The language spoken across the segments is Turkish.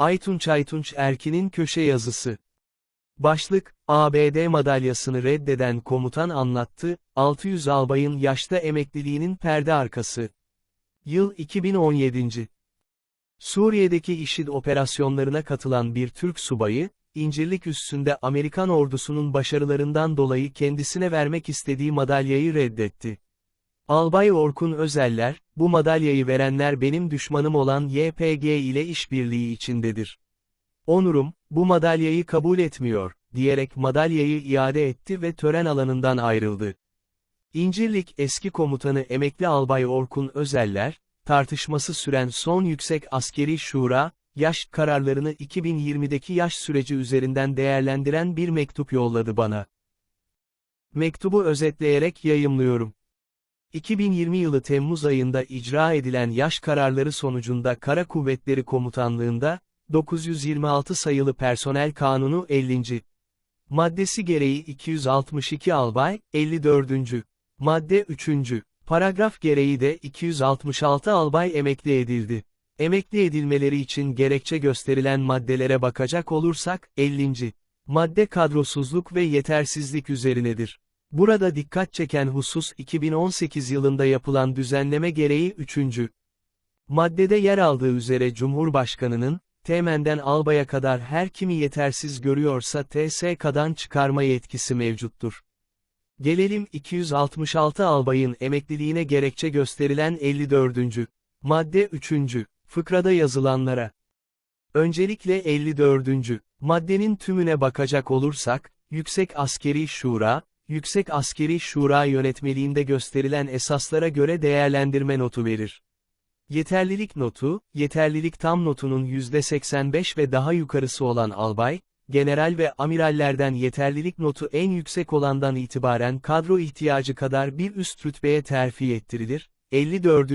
Aytunç Aytunç Erkin'in köşe yazısı. Başlık, ABD madalyasını reddeden komutan anlattı, 600 albayın yaşta emekliliğinin perde arkası. Yıl 2017. Suriye'deki IŞİD operasyonlarına katılan bir Türk subayı, İncirlik üssünde Amerikan ordusunun başarılarından dolayı kendisine vermek istediği madalyayı reddetti. Albay Orkun Özeller, bu madalyayı verenler benim düşmanım olan YPG ile işbirliği içindedir. Onurum, bu madalyayı kabul etmiyor, diyerek madalyayı iade etti ve tören alanından ayrıldı. İncirlik eski komutanı emekli albay Orkun Özeller, tartışması süren son yüksek askeri şura, yaş kararlarını 2020'deki yaş süreci üzerinden değerlendiren bir mektup yolladı bana. Mektubu özetleyerek yayımlıyorum. 2020 yılı Temmuz ayında icra edilen yaş kararları sonucunda Kara Kuvvetleri Komutanlığında, 926 sayılı Personel Kanunu 50. Maddesi gereği 262 albay, 54. Madde 3. Paragraf gereği de 266 albay emekli edildi. Emekli edilmeleri için gerekçe gösterilen maddelere bakacak olursak, 50. Madde kadrosuzluk ve yetersizlik üzerinedir. Burada dikkat çeken husus 2018 yılında yapılan düzenleme gereği 3. Maddede yer aldığı üzere Cumhurbaşkanının, temenden albaya kadar her kimi yetersiz görüyorsa TSK'dan çıkarma yetkisi mevcuttur. Gelelim 266 albayın emekliliğine gerekçe gösterilen 54. Madde 3. Fıkrada yazılanlara. Öncelikle 54. Maddenin tümüne bakacak olursak, Yüksek Askeri Şura, Yüksek Askeri Şura yönetmeliğinde gösterilen esaslara göre değerlendirme notu verir. Yeterlilik notu, yeterlilik tam notunun %85 ve daha yukarısı olan albay, general ve amirallerden yeterlilik notu en yüksek olandan itibaren kadro ihtiyacı kadar bir üst rütbeye terfi ettirilir. 54.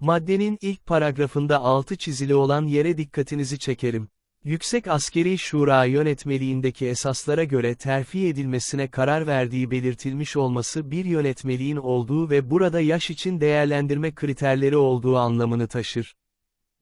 Maddenin ilk paragrafında altı çizili olan yere dikkatinizi çekerim. Yüksek Askeri Şura yönetmeliğindeki esaslara göre terfi edilmesine karar verdiği belirtilmiş olması bir yönetmeliğin olduğu ve burada yaş için değerlendirme kriterleri olduğu anlamını taşır.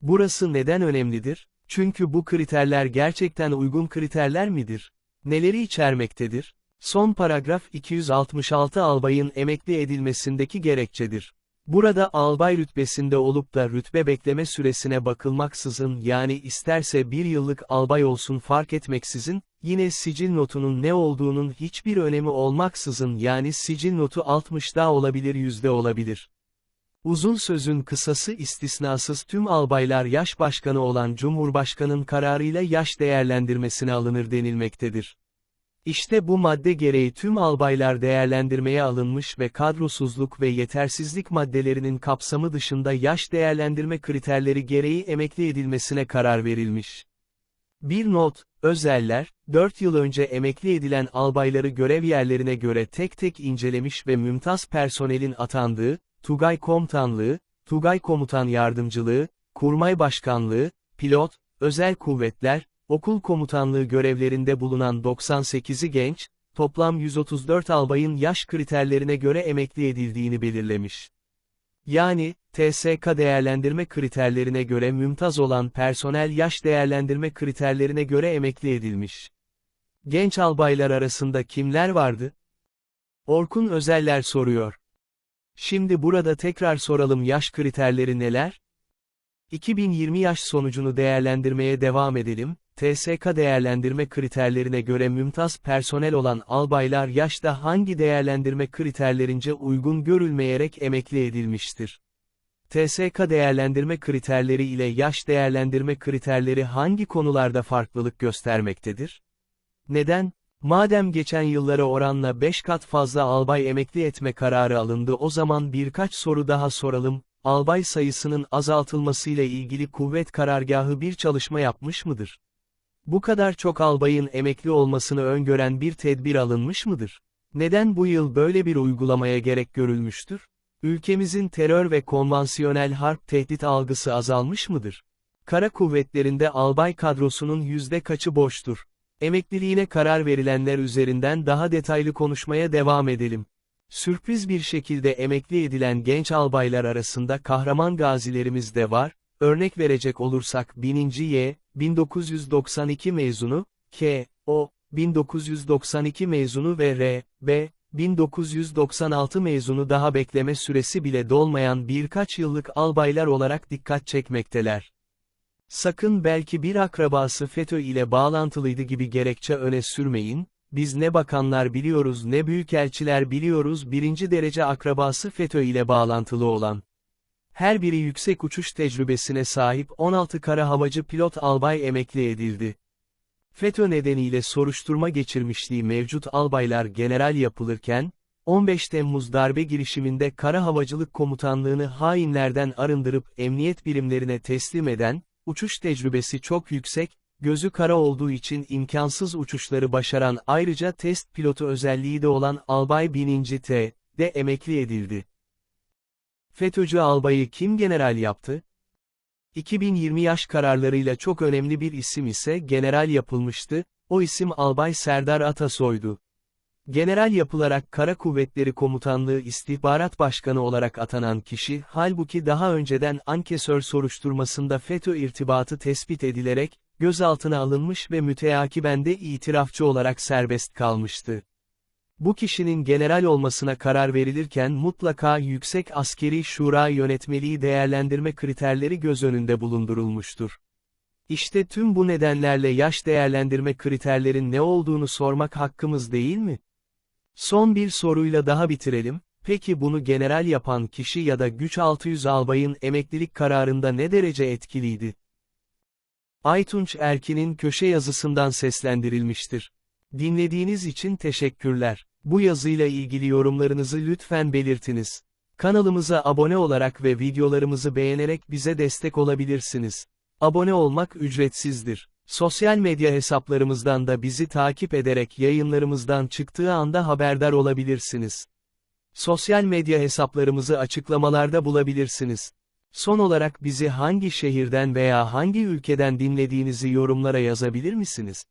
Burası neden önemlidir? Çünkü bu kriterler gerçekten uygun kriterler midir? Neleri içermektedir? Son paragraf 266 albayın emekli edilmesindeki gerekçedir. Burada albay rütbesinde olup da rütbe bekleme süresine bakılmaksızın yani isterse bir yıllık albay olsun fark etmeksizin, yine sicil notunun ne olduğunun hiçbir önemi olmaksızın yani sicil notu 60'da olabilir yüzde olabilir. Uzun sözün kısası istisnasız tüm albaylar yaş başkanı olan Cumhurbaşkanın kararıyla yaş değerlendirmesine alınır denilmektedir. İşte bu madde gereği tüm albaylar değerlendirmeye alınmış ve kadrosuzluk ve yetersizlik maddelerinin kapsamı dışında yaş değerlendirme kriterleri gereği emekli edilmesine karar verilmiş. Bir not, özeller, 4 yıl önce emekli edilen albayları görev yerlerine göre tek tek incelemiş ve mümtaz personelin atandığı, Tugay Komutanlığı, Tugay Komutan Yardımcılığı, Kurmay Başkanlığı, Pilot, Özel Kuvvetler, Okul Komutanlığı görevlerinde bulunan 98'i genç, toplam 134 albayın yaş kriterlerine göre emekli edildiğini belirlemiş. Yani, TSK değerlendirme kriterlerine göre mümtaz olan personel yaş değerlendirme kriterlerine göre emekli edilmiş. Genç albaylar arasında kimler vardı? Orkun Özeller soruyor. Şimdi burada tekrar soralım yaş kriterleri neler? 2020 yaş sonucunu değerlendirmeye devam edelim. TSK değerlendirme kriterlerine göre mümtaz personel olan albaylar yaşta hangi değerlendirme kriterlerince uygun görülmeyerek emekli edilmiştir? TSK değerlendirme kriterleri ile yaş değerlendirme kriterleri hangi konularda farklılık göstermektedir? Neden? Madem geçen yıllara oranla 5 kat fazla albay emekli etme kararı alındı o zaman birkaç soru daha soralım, albay sayısının azaltılmasıyla ilgili kuvvet karargahı bir çalışma yapmış mıdır? Bu kadar çok albayın emekli olmasını öngören bir tedbir alınmış mıdır? Neden bu yıl böyle bir uygulamaya gerek görülmüştür? Ülkemizin terör ve konvansiyonel harp tehdit algısı azalmış mıdır? Kara kuvvetlerinde albay kadrosunun yüzde kaçı boştur? Emekliliğine karar verilenler üzerinden daha detaylı konuşmaya devam edelim. Sürpriz bir şekilde emekli edilen genç albaylar arasında kahraman gazilerimiz de var, örnek verecek olursak 1000. Y, 1992 mezunu, K, O, 1992 mezunu ve R, B, 1996 mezunu daha bekleme süresi bile dolmayan birkaç yıllık albaylar olarak dikkat çekmekteler. Sakın belki bir akrabası FETÖ ile bağlantılıydı gibi gerekçe öne sürmeyin, biz ne bakanlar biliyoruz ne büyükelçiler biliyoruz birinci derece akrabası FETÖ ile bağlantılı olan. Her biri yüksek uçuş tecrübesine sahip 16 kara havacı pilot albay emekli edildi. FETÖ nedeniyle soruşturma geçirmişliği mevcut albaylar general yapılırken, 15 Temmuz darbe girişiminde Kara Havacılık Komutanlığını hainlerden arındırıp emniyet birimlerine teslim eden, uçuş tecrübesi çok yüksek, gözü kara olduğu için imkansız uçuşları başaran ayrıca test pilotu özelliği de olan Albay Bininci T, de emekli edildi. FETÖ'cü albayı kim general yaptı? 2020 yaş kararlarıyla çok önemli bir isim ise general yapılmıştı, o isim Albay Serdar Atasoy'du. General yapılarak Kara Kuvvetleri Komutanlığı İstihbarat Başkanı olarak atanan kişi, halbuki daha önceden ankesör soruşturmasında FETÖ irtibatı tespit edilerek, gözaltına alınmış ve müteakiben de itirafçı olarak serbest kalmıştı. Bu kişinin general olmasına karar verilirken mutlaka Yüksek Askeri Şura yönetmeliği değerlendirme kriterleri göz önünde bulundurulmuştur. İşte tüm bu nedenlerle yaş değerlendirme kriterlerin ne olduğunu sormak hakkımız değil mi? Son bir soruyla daha bitirelim, peki bunu general yapan kişi ya da güç 600 albayın emeklilik kararında ne derece etkiliydi? Aytunç Erkin'in köşe yazısından seslendirilmiştir. Dinlediğiniz için teşekkürler. Bu yazıyla ilgili yorumlarınızı lütfen belirtiniz. Kanalımıza abone olarak ve videolarımızı beğenerek bize destek olabilirsiniz. Abone olmak ücretsizdir. Sosyal medya hesaplarımızdan da bizi takip ederek yayınlarımızdan çıktığı anda haberdar olabilirsiniz. Sosyal medya hesaplarımızı açıklamalarda bulabilirsiniz. Son olarak bizi hangi şehirden veya hangi ülkeden dinlediğinizi yorumlara yazabilir misiniz?